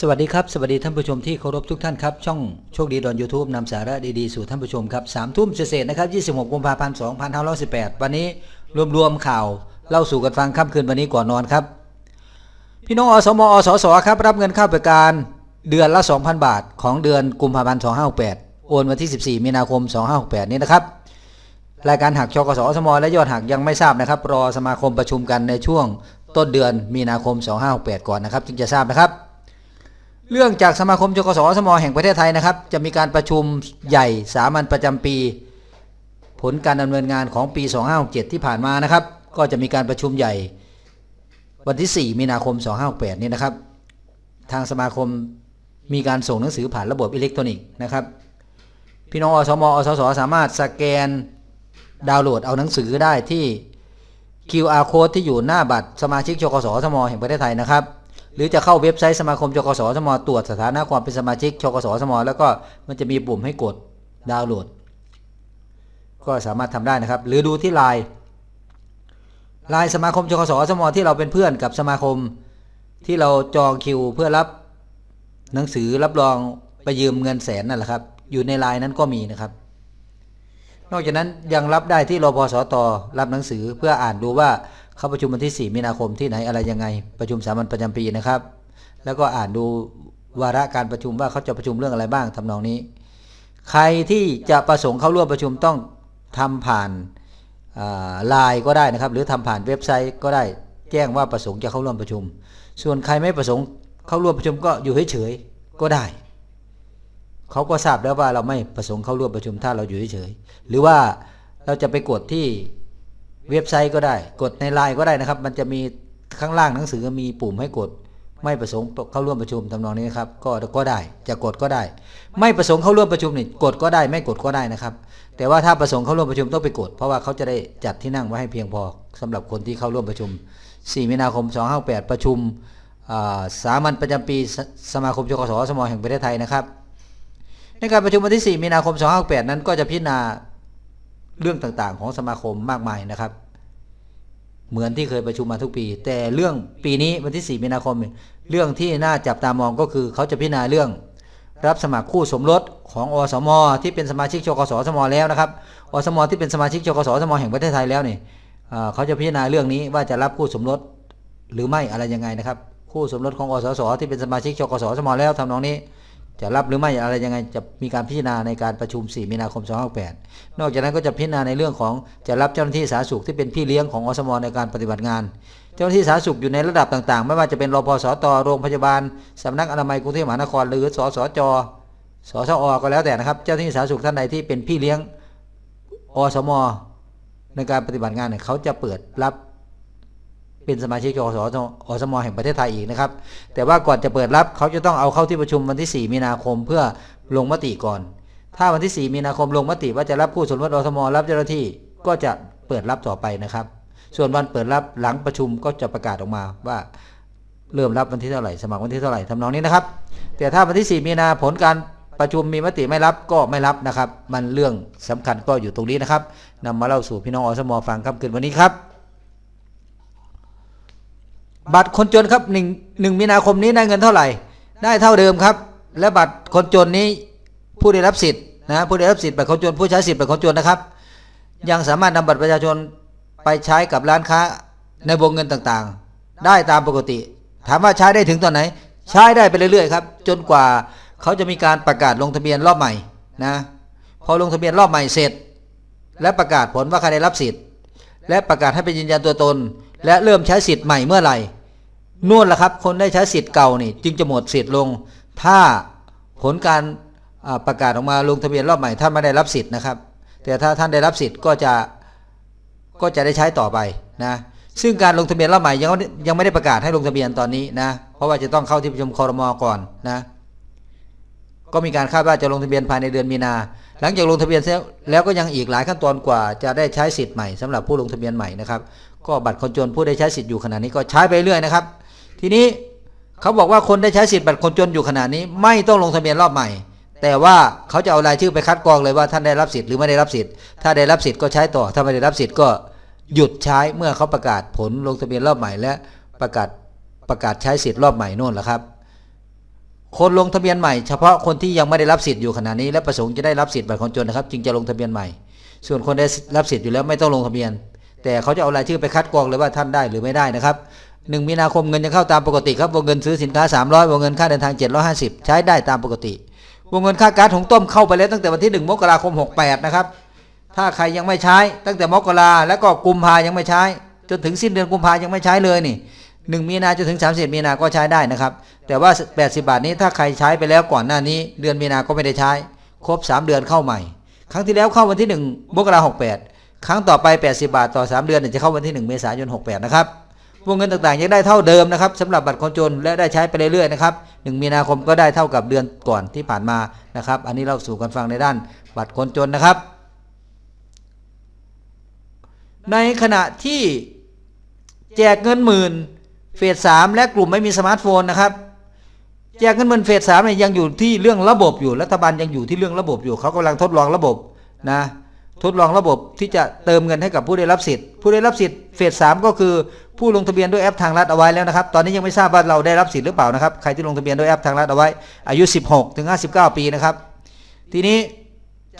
สวัสดีครับ สวัสดีท่านผู้ชมที่เคารพทุกท่านครับ ช่องโชคดีดอนยูทูบนำสาระดีๆ สู่ท่านผู้ชมครับสามทุ่มเศษนะครับ 26 กุมภาพันธ์2518 วันนี้รวมๆข่าวเล่าสู่กันฟังค่ำคืนวันนี้ก่อนนอนครับ พี่น้องอสมอสสครับรับเงินค่าบริการเดือนละ 2,000 บาท ของเดือนกุมภาพันธ์2568 โอนวันที่ 14 มีนาคม 2568 นี้นะครับรายการหักชกสอสมและยอดหักยังไม่ทราบนะครับรอสมาคมประชุมกันในช่วงต้นเดือนมีนาคม 2568 ก่อนนะครับจึงจะทราบนะครับ เรื่องจากสมาคมชกสสมแห่งประเทศไทยนะครับ จะมีการประชุมใหญ่สามัญประจำปี ผลการดำเนินงานของปี 2567 ที่ผ่านมานะครับ ก็จะมีการประชุมใหญ่ วันที่ 4 มีนาคม 2568 นี้นะครับ ทางสมาคมมีการส่งหนังสือผ่านระบบอิเล็กทรอนิกส์นะครับ พี่น้องอสมอสสสามารถสแกนดาวน์โหลดเอาหนังสือได้ที่ QR code ที่อยู่หน้าบัตรสมาชิกชกสสมแห่งประเทศไทยนะครับ หรือจะเข้าเว็บไซต์สมาคมชกสสมตรวจสถานะความเป็นสมาชิกชกสสมแล้วก็มันจะมีปุ่มให้กดดาวน์โหลด ก็สามารถทำได้นะครับ หรือดูที่ไลน์ไลน์สมาคมชกสสมที่เราเป็นเพื่อนกับสมาคม ที่เราจองคิวเพื่อรับหนังสือรับรองไปยืมเงินแสนนั่นแหละครับ อยู่ในไลน์นั้นก็มีนะครับ นอกจากนั้นยังรับได้ที่รพสตรับหนังสือเพื่ออ่านดูว่า เขาประชุมวันที่ 4 มีนาคมที่ไหนอะไรยังไง ประชุมสามัญประจำปีนะครับ แล้วก็อ่านดูวาระการประชุมว่าเขาจะประชุมเรื่องอะไรบ้างทำนองนี้ ใครที่จะประสงค์เข้าร่วมประชุมต้องทำผ่านไลน์ก็ได้นะครับ หรือทำผ่านเว็บไซต์ก็ได้แจ้งว่าประสงค์จะเข้าร่วมประชุม ส่วนใครไม่ประสงค์เข้าร่วมประชุมก็อยู่เฉยๆก็ได้ เขาก็ทราบแล้วว่าเราไม่ประสงค์เข้าร่วมประชุมถ้าเราอยู่เฉยๆหรือว่าเราจะไปกดที่ เว็บไซต์ก็ได้ กดในไลน์ก็ได้นะครับ มันจะมีข้างล่างหนังสือมีปุ่มให้กด ไม่ประสงค์เข้าร่วมประชุมทำนองนี้นะครับ ก็ก็ได้จะกดก็ได้ ไม่ประสงค์เข้าร่วมประชุมนี่กดก็ได้ ไม่กดก็ได้นะครับ แต่ว่าถ้าประสงค์เข้าร่วมประชุมต้องไปกด เพราะว่าเขาจะได้จัดที่นั่งไว้ให้เพียงพอสำหรับคนที่เข้าร่วมประชุม 4 มีนาคม 258 ประชุมสามัญประจำปีสสมาคมชกสสมแห่งประเทศไทยนะครับ ในการประชุมวันที่ 4 มีนาคม 258 นั้นก็จะพิจารณาเรื่องต่างๆ ของสมาคมมากมายนะครับ เหมือนที่เคยประชุมมาทุกปี แต่เรื่องปีนี้วันที่ 4 มีนาคม เรื่องที่น่าจับตามองก็คือเขาจะพิจารณาเรื่อง รับสมัครคู่สมรสของอสม ที่เป็นสมาชิกชกสสมแล้วนะครับอสม ที่เป็นสมาชิกชกสสมแห่งประเทศไทยแล้วเนี่ยเขาจะพิจารณาเรื่องนี้ว่าจะรับคู่สมรสหรือไม่อะไรยังไงนะครับ คู่สมรสของอสสที่เป็นสมาชิกชกสสมแล้วทำนองนี้ จะรับหรือไม่อะไรยังไงจะมีการพิจารณาในการประชุม 4 มีนาคม 2568 นอกจากนั้นก็จะพิจารณาในเรื่องของจะรับเจ้าหน้าที่สาธารณสุขที่เป็นพี่เลี้ยงของอสมในการปฏิบัติงาน เจ้าหน้าที่สาธารณสุขอยู่ในระดับต่างๆ ไม่ว่าจะเป็นรพสตโรงพยาบาลสำนักอนามัยกรุงเทพมหานครหรือสสจสสอก็แล้วแต่นะครับ เจ้าหน้าที่สาธารณสุขท่านใดที่เป็นพี่เลี้ยงอสมในการปฏิบัติงานเนี่ยเขาจะเปิดรับ เป็นสมาชิกอสอสมแห่งประเทศไทยอีกนะครับ แต่ว่าก่อนจะเปิดรับเขาจะต้องเอาเข้าที่ประชุมวันที่ 4 มีนาคมเพื่อลงมติก่อน ถ้าวันที่ 4 มีนาคมลงมติว่าจะรับผู้สมรสอสมรับเจ้าหน้าที่ก็จะเปิดรับต่อไปนะครับ ส่วนวันเปิดรับหลังประชุมก็จะประกาศออกมาว่าเริ่มรับวันที่เท่าไหร่สมัครวันที่เท่าไหร่ทำนองนี้นะครับ แต่ถ้าวันที่ 4 มีนาผลการประชุมมีมติไม่รับก็ไม่รับนะครับ มันเรื่องสำคัญก็อยู่ตรงนี้นะครับนำมาเล่าสู่พี่น้องอสมฟังครับคืนวันนี้ครับ บัตรคนจนครับหนึ่งหนึ่งมีนาคมนี้ได้เงินเท่าไหร่ ได้เท่าเดิมครับ และบัตรคนจนนี้ผู้ได้รับสิทธิ์นะผู้ได้รับสิทธิ์บัตรคนจนผู้ใช้สิทธิ์บัตรคนจนนะครับ ยังสามารถนำบัตรประชาชนไปใช้กับร้านค้าในวงเงินต่างๆ ได้ตามปกติ ถามว่าใช้ได้ถึงตอนไหน ใช้ได้ไปเรื่อยๆครับจนกว่าเขาจะมีการประกาศลงทะเบียนรอบใหม่นะพอลงทะเบียนรอบใหม่เสร็จ และประกาศผลว่าใครได้รับสิทธิ์ และประกาศให้ไปยืนยันตัวตน และเริ่มใช้สิทธิ์ใหม่เมื่อไหร่ นู่นแหละครับ คนได้ใช้สิทธิ์เก่านี่ จึงจะหมดสิทธิ์ลง ถ้าผลการประกาศออกมาลงทะเบียนรอบใหม่ท่านไม่ได้รับสิทธิ์นะครับ แต่ถ้าท่านได้รับสิทธิ์ก็จะก็จะได้ใช้ต่อไปนะซึ่งการลงทะเบียนรอบใหม่ยังยังไม่ได้ประกาศให้ลงทะเบียนตอนนี้นะเพราะว่าจะต้องเข้าที่ประชุมคอรมอก่อนนะก็มีการคาดว่าจะลงทะเบียนภายในเดือนมีนา หลังจากลงทะเบียนแล้วก็ยังอีกหลายขั้นตอนกว่าจะได้ใช้สิทธิ์ใหม่สำหรับผู้ลงทะเบียนใหม่นะครับ ก็บัตรคนจนผู้ได้ใช้สิทธิ์อยู่ขณะนี้ก็ใช้ไปเรื่อยนะครับ ทีนี้เขาบอกว่าคนได้ใช้สิทธิ์บัตรคนจนอยู่ขณะนี้ ไม่ต้องลงทะเบียนรอบใหม่ แต่ว่าเขาจะเอารายชื่อไปคัดกรองเลยว่าท่านได้รับสิทธิ์หรือไม่ได้รับสิทธิ์ถ้าได้รับสิทธิ์ก็ใช้ต่อ ถ้าไม่ได้รับสิทธิ์ก็หยุดใช้เมื่อเขาประกาศผลลงทะเบียนรอบใหม่ และประกาศประกาศใช้สิทธิ์รอบใหม่นู่นแหละครับ คนลงทะเบียนใหม่เฉพาะคนที่ยังไม่ได้รับสิทธิ์อยู่ขณะนี้และประสงค์จะได้รับสิทธิ์บัตรคนจนนะครับ จึงจะลงทะเบียนใหม่ ส่วนคนได้รับสิทธิ์อยู่แล้วไม่ต้องลงทะเบียน แต่เขาจะเอารายชื่อไปคัดกรองเลยว่าท่านได้หรือไม่ได้นะครับ หนึ่งมีนาคมเงินจะเข้าตามปกติครับวงเงินซื้อสินค้า 300วงเงินค่าเดินทาง 750 ใช้ได้ตามปกติ วงเงินค่าก๊าซหุงต้มเข้าไปแล้วตั้งแต่วันที่ 1 มกราคม 68 นะครับ ถ้าใครยังไม่ใช้ตั้งแต่มกราแล้วก็กุมภายังไม่ใช้ จนถึงสิ้นเดือนกุมภายังไม่ใช้เลยนี่หนึ่งมีนาจนถึง 30 มีนาก็ใช้ได้นะครับ แต่ว่า 80 บาทนี้ถ้าใครใช้ไปแล้วก่อนหน้านี้ เดือนมีนาก็ไม่ได้ใช้ ครบ 3 เดือนเข้าใหม่ ครั้งที่แล้วเข้าวันที่ 1 มกราคม68 ครั้งต่อไป 80 บาทต่อ 3 เดือนจะเข้าวันที่ 1 เมษายน 68 นะครับ วงเงินต่างๆยังได้เท่าเดิมนะครับสำหรับบัตรคนจนและได้ใช้ไปเรื่อยๆนะครับ1มีนาคมก็ได้เท่ากับเดือนก่อนที่ผ่านมานะครับ อันนี้เราสู่กันฟังในด้านบัตรคนจนนะครับ ในขณะที่แจกเงินหมื่นเฟสสามและกลุ่มไม่มีสมาร์ทโฟนนะครับแจกเงินหมื่นเฟสสามเนี่ยยังอยู่ที่เรื่องระบบอยู่รัฐบาลยังอยู่ที่เรื่องระบบอยู่เขากำลังทดลองระบบนะ ทดลองระบบที่จะเติมเงินให้กับผู้ได้รับสิทธิ์ ผู้ได้รับสิทธิ์เฟสสามก็คือผู้ลงทะเบียนด้วยแอปทางรัฐเอาไว้แล้วนะครับ ตอนนี้ยังไม่ทราบว่าเราได้รับสิทธิ์หรือเปล่านะครับ ใครที่ลงทะเบียนด้วยแอปทางรัฐเอาไว้ อายุ 16ถึง59 ปีนะครับ ทีนี้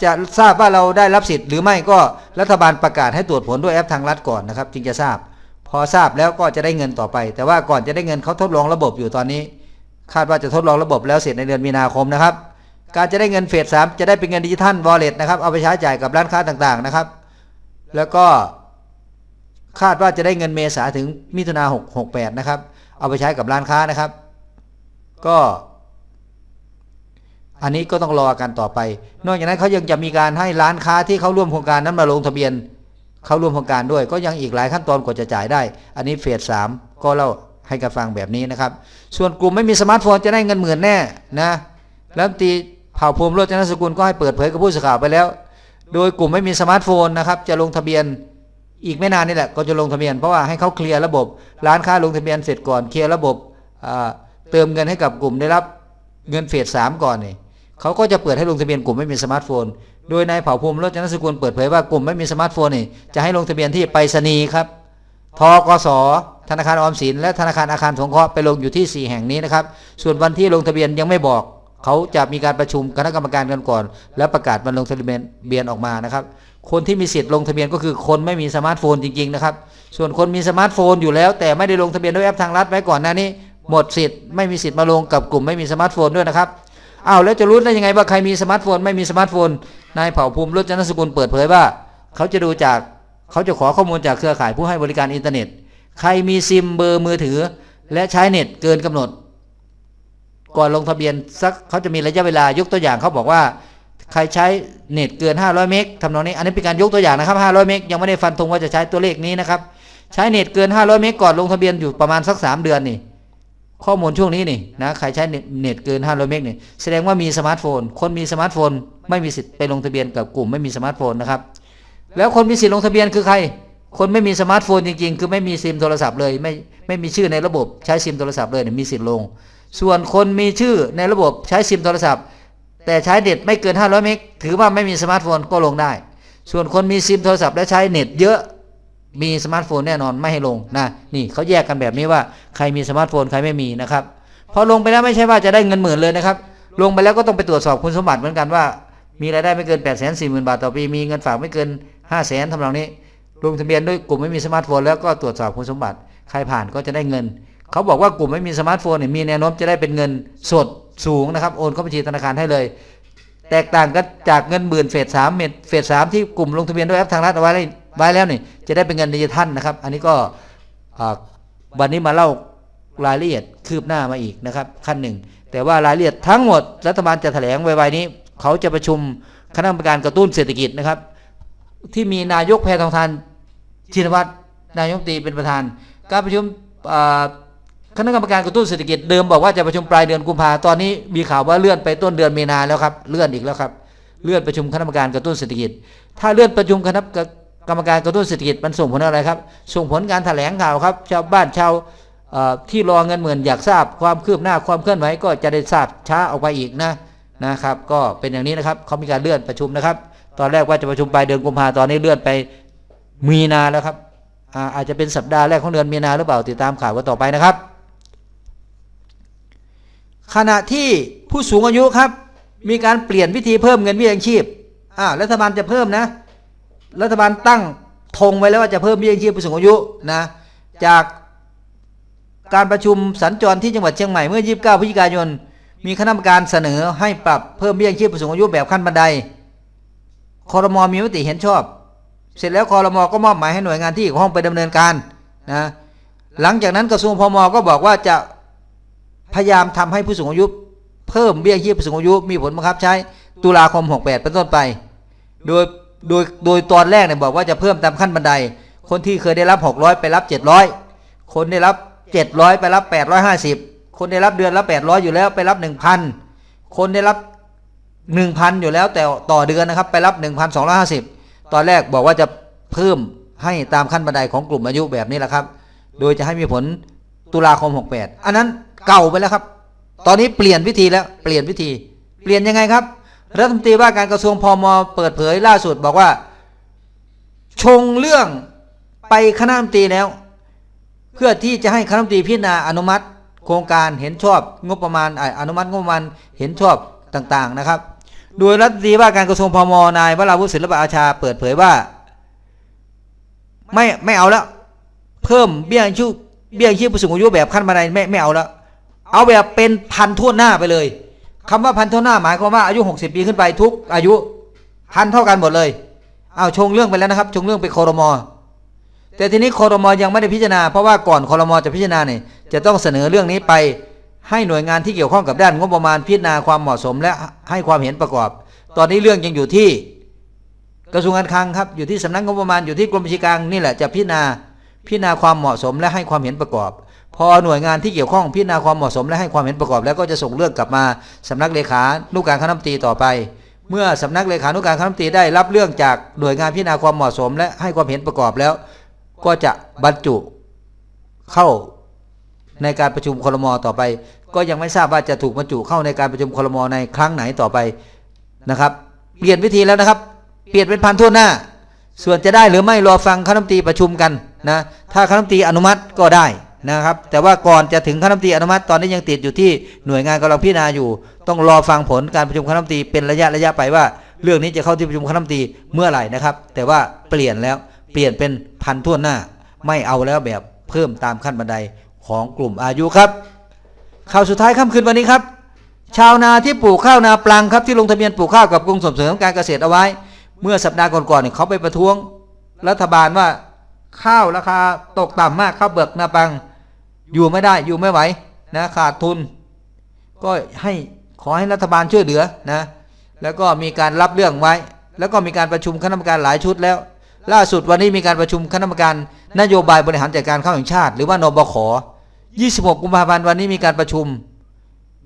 จะทราบว่าเราได้รับสิทธิ์หรือไม่ก็รัฐบาลประกาศให้ตรวจผลด้วยแอปทางรัฐก่อนนะครับจึงจะทราบ พอทราบแล้วก็จะได้เงินต่อไป แต่ว่าก่อนจะได้เงินเขาทดลองระบบอยู่ตอนนี้ คาดว่าจะทดลองระบบแล้วเสร็จในเดือนมีนาคมนะครับ การจะได้เงินเฟสสามจะได้เป็นเงินดิจิทัลวอลเล็ตนะครับเอาไปใช้จ่ายกับร้านค้าต่างๆนะครับ แล้วก็คาดว่าจะได้เงินเมษาถึงมิถุนาหกหกแปดนะครับ เอาไปใช้กับร้านค้านะครับ ก็ อันนี้ก็ต้องรอกันต่อไป นอกจากนั้นเขายังจะมีการให้ร้านค้าที่เขาร่วมโครงการนั้นมาลงทะเบียนเข้าร่วมโครงการด้วย ก็ยังอีกหลายขั้นตอนกว่าจะจ่ายได้ อันนี้เฟสสามก็เล่าให้กันฟังแบบนี้นะครับ ส่วนกลุ่มไม่มีสมาร์ทโฟนจะได้เงินหมื่นแน่นะแล้วตี เผ่าภูมิโรจนสกุลก็ให้เปิดเผยกับผู้สื่อข่าวไปแล้ว โดยกลุ่มไม่มีสมาร์ทโฟนนะครับ จะลงทะเบียนอีกไม่นานนี่แหละก็จะลงทะเบียนเพราะว่าให้เขาเคลียร์ระบบ ร้านค้าลงทะเบียนเสร็จก่อนเคลียร์ระบบเติมเงินให้กับกลุ่มได้รับเงินเฟสสามก่อนนี่เขาก็จะเปิดให้ลงทะเบียนกลุ่มไม่มีสมาร์ทโฟน โดยนายเผ่าภูมิรจนสกุลเปิดเผยว่ากลุ่มไม่มีสมาร์ทโฟนนี่จะให้ลงทะเบียนที่ไปรษณีย์ครับทกสธนาคารออมสิน และธนาคารอาคารสงเคราะห์ไปลงอยู่ที่ 4 แห่งนี้นะครับ ส่วนวันที่ลงทะเบียนยังไม่บอก เขาจะมีการประชุมคณะกรรมการกันก่อน แล้วประกาศวันลงทะเบียนเบียนออกมานะครับ คนที่มีสิทธิ์ลงทะเบียนก็คือคนไม่มีสมาร์ทโฟนจริงๆนะครับ ส่วนคนมีสมาร์ทโฟนอยู่แล้ว แต่ไม่ได้ลงทะเบียนด้วยแอปทางรัฐไว้ก่อนหน้านี้หมดสิทธิ์ไม่มีสิทธิ์มาลงกับกลุ่มไม่มีสมาร์ทโฟนด้วยนะครับอ้าวแล้วจะรู้ได้ยังไงว่าใครมีสมาร์ทโฟนไม่มีสมาร์ทโฟนนายเผ่าภูมิรจนสกุลเปิดเผยว่า เขาจะดูจากเขาจะขอข้อมูลจากเครือข่ายผู้ให้บริการอินเทอร์เน็ต ใครมีซิมเบอร์มือถือ และใช้เน็ตเกินกำหนด ก่อนลงทะเบียนสักเขาจะมีระยะเวลายกตัวอย่างเขาบอกว่า ใครใช้เน็ตเกิน 500 เมกทำนองนี้อันนี้เป็นการยกตัวอย่างนะครับ 500 เมกยังไม่ได้ฟันธงว่าจะใช้ตัวเลขนี้นะครับ ใช้เน็ตเกิน 500 เมกก่อนลงทะเบียนอยู่ประมาณสัก 3 เดือนนี่ข้อมูลช่วงนี้นี่นะใครใช้เน็ตเกิน 500 เมกนี่แสดงว่ามีสมาร์ทโฟน คนมีสมาร์ทโฟน ไม่มีสิทธิ์ไปลงทะเบียนกับกลุ่มไม่มีสมาร์ทโฟนนะครับแล้วคนมีสิทธิ์ลงทะเบียนคือใคร คนไม่มีสมาร์ทโฟนจริงๆ คือไม่มีซิมโทรศัพท์เลย ไม่ไม่มีชื่อในระบบใช้ซิมโทรศัพท์เลยเนี่ยมีสิทธิ์ลง ส่วนคนมีชื่อในระบบใช้ซิมโทรศัพท์ แต่ใช้เน็ตไม่เกิน 500 เมกถือว่าไม่มีสมาร์ทโฟนก็ลงได้ ส่วนคนมีซิมโทรศัพท์และใช้เน็ตเยอะมีสมาร์ทโฟนแน่นอนไม่ให้ลงนะนี่เขาแยกกันแบบนี้ว่าใครมีสมาร์ทโฟนใครไม่มีนะครับพอลงไปแล้วไม่ใช่ว่าจะได้เงินหมื่นเลยนะครับ ลงไปแล้วก็ต้องไปตรวจสอบคุณสมบัติเหมือนกันว่า มีรายได้ไม่เกิน8 4 0 0 0 0บาทต่อปีมีเงินฝากไม่เกิน5 0 0 0 0 0ทำนองนี้ลงทะเบียนด้วยกลุ่มไม่มีสมาร์ทโฟนแล้วก็ตรวจสอบคุณสมบัติ ใครผ่านก็จะได้เงิน เขาบอกว่ากลุ่มไม่มีสมาร์ทโฟนเนี่ยมีแนวโน้มจะได้เป็นเงินสดสูงนะครับ โอนเข้าบัญชีธนาคารให้เลย แตกต่างกันจากเงินหมื่นเฟสสามเฟสสามที่กลุ่มลงทะเบียนด้วยแอปทางรัฐเอาไว้แล้วไว้แล้วนี่จะได้เป็นเงินดิจิทัลนะครับ อันนี้ก็วันนี้มาเล่ารายละเอียดคืบหน้ามาอีกนะครับ ขั้นหนึ่งแต่ว่ารายละเอียดทั้งหมดรัฐบาลจะแถลงไวๆนี้ เขาจะประชุมคณะกรรมการกระตุ้นเศรษฐกิจนะครับ ที่มีนายกแพทองทานชินวัตรนายกตีเป็นประธาน การประชุมอ่า คณะกรรมการกระตุ้นเศรษฐกิจเดิมบอกว่าจะประชุมปลายเดือนกุมภาตอนนี้มีข่าวว่าเลื่อนไปต้นเดือนมีนาแล้วครับ เลื่อนอีกแล้วครับ เลื่อนประชุมคณะกรรมการกระตุ้นเศรษฐกิจ ถ้าเลื่อนประชุมคณะกรรมการกระตุ้นเศรษฐกิจมันส่งผลอะไรครับ ส่งผลการแถลงข่าวครับ ชาวบ้านชาวที่รอเงินหมื่นอยากทราบความคืบหน้าความเคลื่อนไหวก็จะได้ทราบช้าออกไปอีกนะนะครับ ก็เป็นอย่างนี้นะครับเขามีการเลื่อนประชุมนะครับ ตอนแรกว่าจะประชุมปลายเดือนกุมภาตอนนี้เลื่อนไปมีนาแล้วครับอาอาจจะเป็นสัปดาห์แรกของเดือนมีนาหรือเปล่าติดตามข่าวกันต่อไปนะครับ ขณะที่ผู้สูงอายุครับ มีการเปลี่ยนวิธีเพิ่มเงินเบี้ยยังชีพอ่ารัฐบาลจะเพิ่มนะ รัฐบาลตั้งธงไว้แล้วว่าจะเพิ่มเบี้ยยังชีพผู้สูงอายุนะจากการประชุมสัญจรที่จังหวัดเชียงใหม่เมื่อ 29พฤศจิกายน มีคณะกรรมการเสนอให้ปรับเพิ่มเบี้ยยังชีพผู้สูงอายุแบบขั้นบันไดคอรมอมีมติเห็นชอบ เสร็จแล้วคอรมอก็มอบหมายให้หน่วยงานที่เกี่ยวข้องไปดำเนินการนะหลังจากนั้นกระทรวงพมก็บอกว่าจะ พยายามทำให้ผู้สูงอายุ เพิ่มเบี้ยยังชีพผู้สูงอายุมีผลบังคับใช้ตุลาคม 68 เป็นต้นไป โดยโดยโดยตอนแรกเนี่ยบอกว่าจะเพิ่มตามขั้นบันได คนที่เคยได้รับ 600 ไปรับ 700 คนได้รับ 700 ไปรับ 850 คนได้รับเดือนละ 800 อยู่แล้วไปรับ 1,000 คนได้รับ 1,000 อยู่แล้วแต่ต่อเดือนนะครับไปรับ 1,250 ตอนแรกบอกว่าจะเพิ่มให้ตามขั้นบันไดของกลุ่มอายุแบบนี้แหละครับ โดยจะให้มีผลตุลาคม 68 อันนั้น เก่าไปแล้วครับ ตอนนี้เปลี่ยนวิธีแล้วเปลี่ยนวิธี เปลี่ยนยังไงครับ รัฐมนตรีว่าการกระทรวงพมเปิดเผยล่าสุดบอกว่า ชงเรื่องไปคณะรัฐมนตรีแล้ว เพื่อที่จะให้คณะรัฐมนตรีพิจารณาอนุมัติ โครงการเห็นชอบงบประมาณอนุมัติงบประมาณเห็นชอบต่างๆนะครับ โดยรัฐมนตรีว่าการกระทรวงพมนายวราวุฒิศิลปอาชาเปิดเผยว่า ไม่ไม่เอาแล้ว เพิ่มเบี้ยชีพเบี้ยชีพผู้สูงอายุแบบขั้นบันไดไม่ไม่เอาแล้ว เอาแบบเป็นพันทั่วหน้าไปเลยคำว่าพันทั่วหน้าหมายความว่าอายุ 60 ปีขึ้นไปทุก อายุพันเท่ากันหมดเลยเอาชงเรื่องไปแล้วนะครับ ชงเรื่องไปคอรมอแต่ทีนี้คอรมอยังไม่ได้พิจารณาเพราะว่าก่อนคอรมอจะพิจารณาเนี่ยจะต้องเสนอเรื่องนี้ไปให้หน่วยงานที่เกี่ยวข้องกับด้านงบประมาณพิจารณาความเหมาะสม และให้ความเห็นประกอบ ตอนนี้เรื่องยังอยู่ที่กระทรวงการคลังครับอยู่ที่สำนักงบประมาณอยู่ที่กรมบัญชีกลางนี่แหละจะพิจารณาพิจารณาความเหมาะสมและให้ความเห็นประกอบ พอหน่วยงานที่เกี่ยวข้องพิจารณาความเหมาะสมและให้ความเห็นประกอบ แล้วก็จะส่งเรื่องกลับมาสำนักเลขานุกการคณะรัฐมนตรีต่อไป เมื่อสำนักเลขานุกการคณะรัฐมนตรีได้รับเรื่องจากหน่วยงานพิจารณาความเหมาะสม และให้ความเห็นประกอบแล้ว ก็จะบรรจุเข้าในการประชุมคลมต่อไป ก็ยังไม่ทราบว่าจะถูกบรรจุเข้าในการประชุมคลมในครั้งไหนต่อไปนะครับ เปลี่ยนวิธีแล้วนะครับ เปลี่ยนเป็นพันทั่วหน้า ส่วนจะได้หรือไม่รอฟังคณะรัฐมนตรีประชุมกันนะถ้าคณะรัฐมนตรีอนุมัติก็ได้ นะครับ แต่ว่าก่อนจะถึงคณะรัฐมนตรีอนุมัติตอนนี้ยังติดอยู่ที่หน่วยงานกำลังพิจารณาอยู่ ต้องรอฟังผลการประชุมคณะรัฐมนตรีเป็นระยะระยะไปว่า เรื่องนี้จะเข้าที่ประชุมคณะรัฐมนตรีเมื่อไหร่นะครับ แต่ว่าเปลี่ยนแล้วเปลี่ยนเป็นพันทั่วหน้า ไม่เอาแล้วแบบเพิ่มตามขั้นบันไดของกลุ่มอายุครับข่าวสุดท้ายค่ำคืนวันนี้ครับ ชาวนาที่ปลูกข้าวนาปลังครับที่ลงทะเบียนปลูกข้าวกับกรมส่งเสริมการเกษตรเอาไว้ เมื่อสัปดาห์ก่อนๆเนี่ยเขาไปประท้วง รัฐบาลว่าข้าวราคาตกต่ำมากข้าวเบิกนาปัง อยู่ไม่ได้อยู่ไม่ไหวนะขาดทุน ก็ให้ขอให้รัฐบาลช่วยเหลือนะแล้วก็มีการรับเรื่องไว้ แล้วก็มีการประชุมคณะกรรมการหลายชุดแล้ว ล่าสุดวันนี้มีการประชุมคณะกรรมการนโยบายบริหารจัดการข้าวแห่งชาติ หรือว่านบข26 กุมภาพันธ์วันนี้มีการประชุม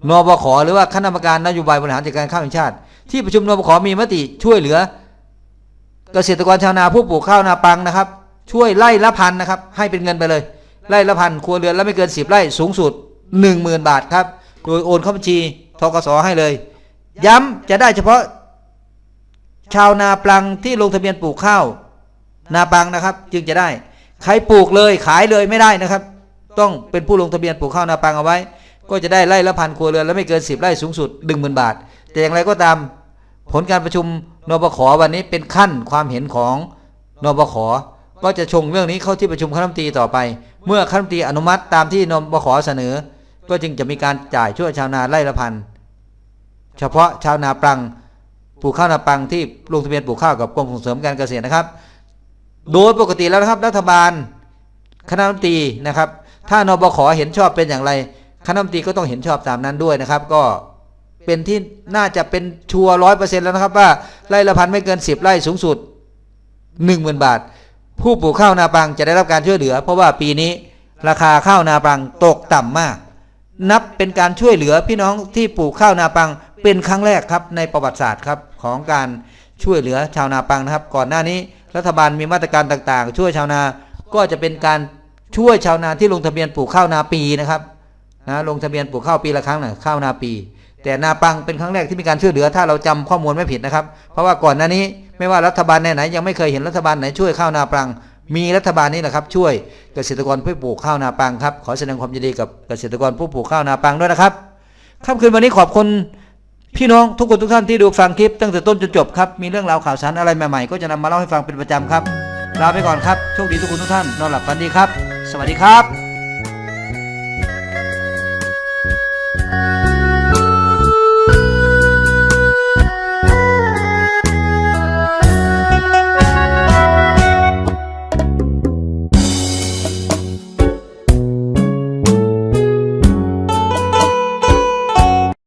นบขหรือว่าคณะกรรมการนโยบายบริหารจัดการข้าวแห่งชาติ ที่ประชุมนบขมีมติช่วยเหลือ เกษตรกรชาวนาผู้ปลูกข้าวนาปังนะครับ ช่วยไล่ละพันนะครับ ให้เป็นเงินไปเลย ไล่ละพันครัวเรือนละไม่เกิน10ไร่สูงสุด10,000บาทครับ โดยโอนเข้าบัญชีทกสให้เลย ย้ำจะได้เฉพาะ ชาวนาปลังที่ลงทะเบียนปลูกข้าว นาปังนะครับ จึงจะได้ ใครปลูกเลยขายเลยไม่ได้นะครับ ต้องเป็นผู้ลงทะเบียนปลูกข้าวนาปังเอาไว้ ก็จะได้ไร่ละพันครัวเรือนและไม่เกิน10ไร่สูงสุด10,000บาท แต่อย่างไรก็ตามผลการประชุมนบขวันนี้เป็นขั้นความเห็นของนบข ก็จะชงเรื่องนี้เข้าที่ประชุมคณะรัฐมนตรีต่อไป เมื่อคณะรัฐมนตรีอนุมัติตามที่นบขเสนอ ก็จึงจะมีการจ่ายช่วยชาวนาไร่ละพันเฉพาะชาวนาปังปลูกข้าวนาปังที่ลงทะเบียนปลูกข้าวกับกรมส่งเสริมการเกษตรนะครับ โดยปกติแล้วนะครับรัฐบาลคณะรัฐมนตรีนะครับ ถ้านบขเห็นชอบเป็นอย่างไรคณะรัฐมนตรีก็ต้องเห็นชอบตามนั้นด้วยนะครับ ก็เป็นที่น่าจะเป็นชัวร้อยเปอร์เซ็นต์แล้วนะครับว่าไร่ละพันไม่เกินสิบไร่สูงสุดหนึ่งหมื่นบาท ผู้ปลูกข้าวนาปังจะได้รับการช่วยเหลือ เพราะว่าปีนี้ราคาข้าวนาปังตกต่ำมาก นับเป็นการช่วยเหลือพี่น้องที่ปลูกข้าวนาปังเป็นครั้งแรกครับในประวัติศาสตร์ครับของการช่วยเหลือชาวนาปังนะครับ ก่อนหน้านี้รัฐบาลมีมาตรการต่างๆ ช่วยชาวนาก็จะเป็นการช่วยชาวนาที่ลงทะเบียนปลูกข้าวนาปีนะครับนะลงทะเบียนปลูกข้าวปีละครั้งนะข้าวนาปี แต่นาปังเป็นครั้งแรกที่มีการช่วยเหลือถ้าเราจำข้อมูลไม่ผิดนะครับ เพราะว่าก่อนหน้านี้ ไม่ว่ารัฐบาลไหนๆยังไม่เคยเห็นรัฐบาลไหนช่วยข้าวนาปัง มีรัฐบาลนี้แหละครับ ช่วยเกษตรกรผู้ปลูกข้าวนาปังครับขอแสดงความยินดีกับเกษตรกรผู้ปลูกข้าวนาปังด้วยนะครับค่ำคืนวันนี้ขอบคุณพี่น้องทุกคนทุกท่านที่ดูฟังคลิปตั้งแต่ต้นจนจบครับมีเรื่องราวข่าวสารอะไรใหม่ๆก็จะนำมาเล่าให้ฟังเป็นประจำครับลาไปก่อนครับโชคดีทุกคนทุกท่านนอนหลับฝันดีครับ สวัสดีครับ